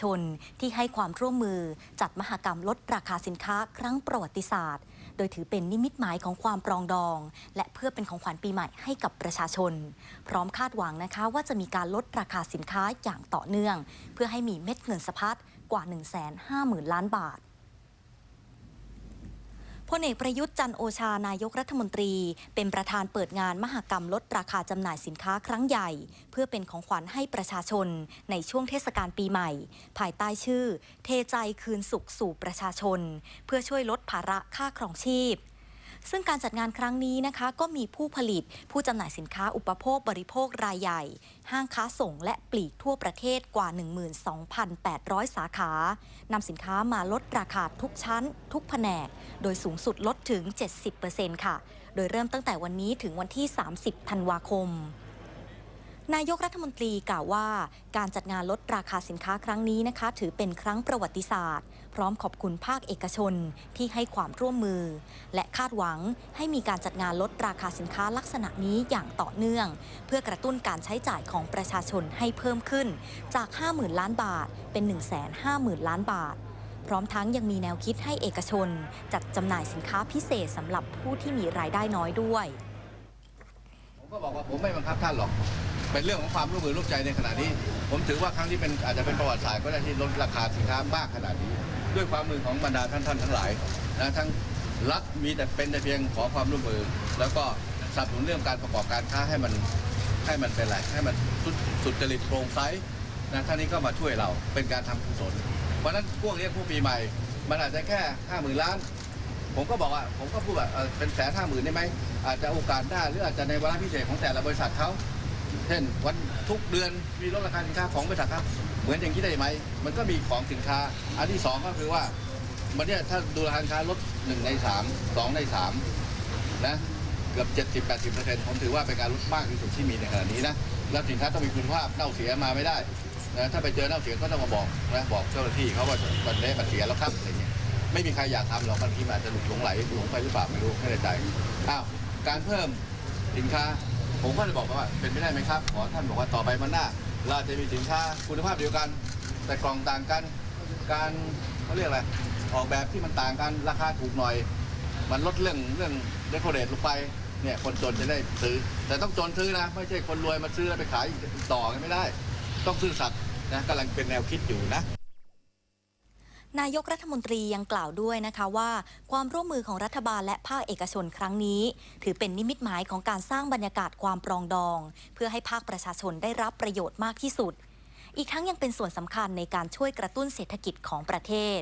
ชนที่ให้ความร่วมมือจัดมหกรรมลดราคาสินค้าครั้งประวัติศาสตร์ โดยถือเป็นนิมิตหมายของความปรองดอง และเพื่อเป็นของขวัญปีใหม่ให้กับประชาชน พร้อมคาดหวังนะคะว่าจะมีการลดราคาสินค้าอย่างต่อเนื่อง เพื่อให้มีเม็ดเงินสะพัดกว่า 150,000 ล้านบาท พลเอกประยุทธ์จันโอชานายกรัฐมนตรี เป็นประธานเปิดงานมหกรรมลดราคาจำหน่ายสินค้าครั้งใหญ่ เพื่อเป็นของขวัญให้ประชาชน ในช่วงเทศกาลปีใหม่ ภายใต้ชื่อ เทใจคืนสุขสู่ประชาชน เพื่อช่วยลดภาระค่าครองชีพ ซึ่งการจัดงานครั้งนี้นะคะ ก็มีผู้ผลิต ผู้จำหน่ายสินค้าอุปโภคบริโภครายใหญ่ ห้างค้าส่งและปลีกทั่วประเทศกว่า 12,800 สาขานำสินค้ามาลดราคาทุกชั้น ทุกแผนก โดยสูงสุดลดถึง 70%ค่ะ โดยเริ่มตั้งแต่วันนี้ถึงวันที่ 30 ธันวาคม นายกรัฐมนตรีกล่าวว่าการจัดงานลดราคาสินค้าครั้งนี้นะคะ ถือเป็นครั้งประวัติศาสตร์ พร้อมขอบคุณภาคเอกชนที่ให้ความร่วมมือ และคาดหวังให้มีการจัดงานลดราคาสินค้าลักษณะนี้อย่างต่อเนื่อง เพื่อกระตุ้นการใช้จ่ายของประชาชนให้เพิ่มขึ้น จาก 50,000 ล้านบาท เป็น 150,000 ล้านบาทพร้อมทั้งยังมีแนวคิดให้เอกชน จัดจำหน่ายสินค้าพิเศษสำหรับผู้ที่มีรายได้น้อยด้วย ผมก็บอกว่าผมไม่บังคับท่านหรอก เป็นเรื่องของความร่วมมือร่วมใจในขณะนี้ ผมถือว่าครั้งนี้เป็นอาจจะเป็นประวัติศาสตร์ก็ได้ที่ลดราคาสินค้ามากขนาดนี้ ด้วยความมือของบรรดาท่านท่านทั้งหลายนะทั้งรัฐมีแต่เป็นแต่เพียงขอความร่วมมือ แล้วก็สนับสนุนเรื่องการประกอบการค้าให้มันให้มันเป็นไรให้มันสุดสุจริตโปร่งใสนะท่านนี้ก็มาช่วยเราเป็นการทำกุศลเพราะนั้นพวกเนี้ยพวกปีใหม่ มันอาจจะแค่ห้าหมื่นล้าน ผมก็บอกว่าผมก็พูดว่าเป็นแสนห้าหมื่นได้ไหมอาจจะโอกาสได้หรืออาจจะในวาระพิเศษของแต่ละบริษัทเขา เช่นวันทุกเดือนมีลดราคาสินค้าของบริษัทครับ เหมือนอย่างนี้ได้ไหม มันก็มีของสินค้า อันที่สองก็คือว่ามันเนี่ยถ้าดูราคาสินค้าลดหนึ่งในสามสองในสามนะเกือบเจ็ดสิบแปดสิบเปอร์เซ็นต์ผมถือว่าเป็นการลดมากที่สุดที่มีในขณะนี้นะแล้วสินค้าต้องมีคุณภาพเน่าเสียมาไม่ได้นะถ้าไปเจอเน่าเสียก็ต้องมาบอกนะบอกเจ้าหน้าที่เขาว่ามันเละมันเสียแล้วครับอะไรเงี้ยไม่มีใครอยากทำหรอกบางทีมันอาจจะหลุดหลงไหลหลงไปหรือเปล่าไม่รู้ไม่แน่ใจอ้าวการเพิ่มสินค้า ผมก็เลยบอกไปว่าเป็นไม่ได้ไหมครับ ขอท่านบอกว่าต่อไปมันหน้าเราจะมีสินค้าคุณภาพเดียวกัน แต่กล่องต่างกัน การเขาเรียกอะไรออกแบบที่มันต่างกันราคาถูกหน่อย มันลดเรื่องเรื่องเดคอเรทลงไปเนี่ยคนจนจะได้ซื้อ แต่ต้องจนซื้อนะ ไม่ใช่คนรวยมาซื้อแล้วไปขายต่อกันไม่ได้ ต้องซื่อสัตย์นะกำลังเป็นแนวคิดอยู่นะ นายกรัฐมนตรียังกล่าวด้วยนะคะว่า ความร่วมมือของรัฐบาลและภาคเอกชนครั้งนี้ ถือเป็นนิมิตหมายของการสร้างบรรยากาศความปรองดอง เพื่อให้ภาคประชาชนได้รับประโยชน์มากที่สุด อีกทั้งยังเป็นส่วนสำคัญในการช่วยกระตุ้นเศรษฐกิจของประเทศ